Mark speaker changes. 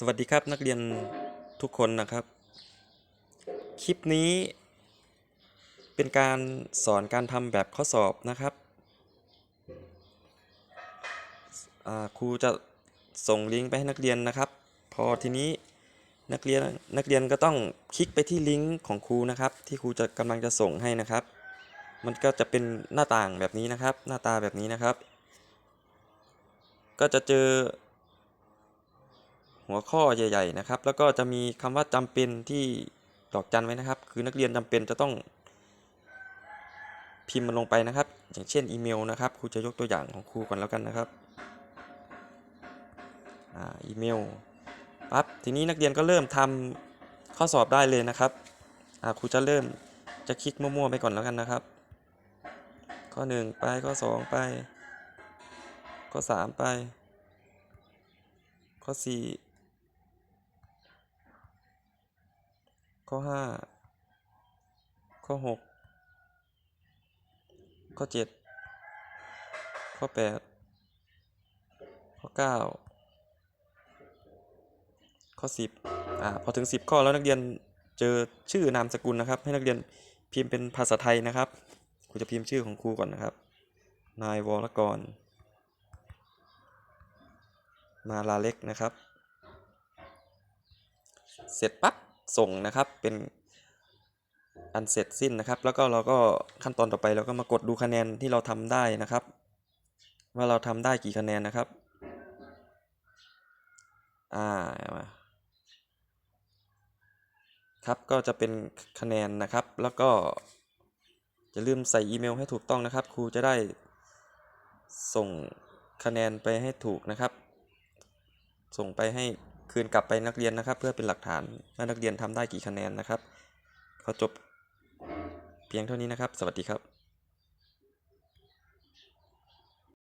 Speaker 1: สวัสดีครับนักเรียนทุกคนนะครับ คลิปนี้เป็นการสอนการทำแบบข้อสอบนะครับครูจะส่งลิงก์ไปให้นักเรียนนะครับ พอทีนี้นักเรียนนักเรียนก็ต้องคลิกไปที่ลิงก์ของครูนะครับ ที่ครูจะกำลังจะส่งให้นะครับ มันก็จะเป็นหน้าต่างแบบนี้นะครับ หน้าตาแบบนี้นะครับ ก็จะเจอ หัวข้อใหญ่ ๆนะครับ แล้วก็จะมีคำว่าจำเป็นที่ดอกจันไว้นะครับ คือนักเรียนจำเป็นจะต้อง พิมพ์มันลงไปนะครับ อย่างเช่นอีเมลนะครับครูจะยกตัวอย่างของครูก่อนแล้วกันนะครับอ่าอีเมลปั๊บทีนี้นักเรียนก็เริ่มทำข้อสอบได้เลยนะครับอ่าครูจะเริ่มจะคลิกมั่วๆไปก่อนแล้วกันนะครับ ข้อ 1 ไปข้อ 2 ไป ข้อ 3 ไป ข้อ 4 ข้อ5ข้อ6ข้อ7ข้อ8ข้อ9ข้อ10อ่าพอถึง10ข้อแล้วนักเรียนเจอชื่อนามสกุลนะครับ ให้นักเรียนพิมพ์เป็นภาษาไทยนะครับครูจะพิมพ์ชื่อของครูก่อนนะครับ นายวรกร มาลาเล็กนะครับ เสร็จปั๊บ ส่งนะครับ เป็นอันเสร็จสิ้นนะครับ แล้วก็เราก็ขั้นตอนต่อไปเราก็มากดดูคะแนนที่เราทำได้นะครับ ว่าเราทำได้กี่คะแนนนะครับอ่ามาครับก็จะเป็นคะแนนนะครับ แล้วก็อย่าลืมใส่อีเมลให้ถูกต้องนะครับ ครูจะได้ส่งคะแนนไปให้ถูกนะครับ ส่งไปให้ คืนกลับไปนักเรียนนะครับ เพื่อเป็นหลักฐานว่านักเรียนทำได้กี่คะแนนนะครับ ขอจบเพียงเท่านี้นะครับ สวัสดีครับ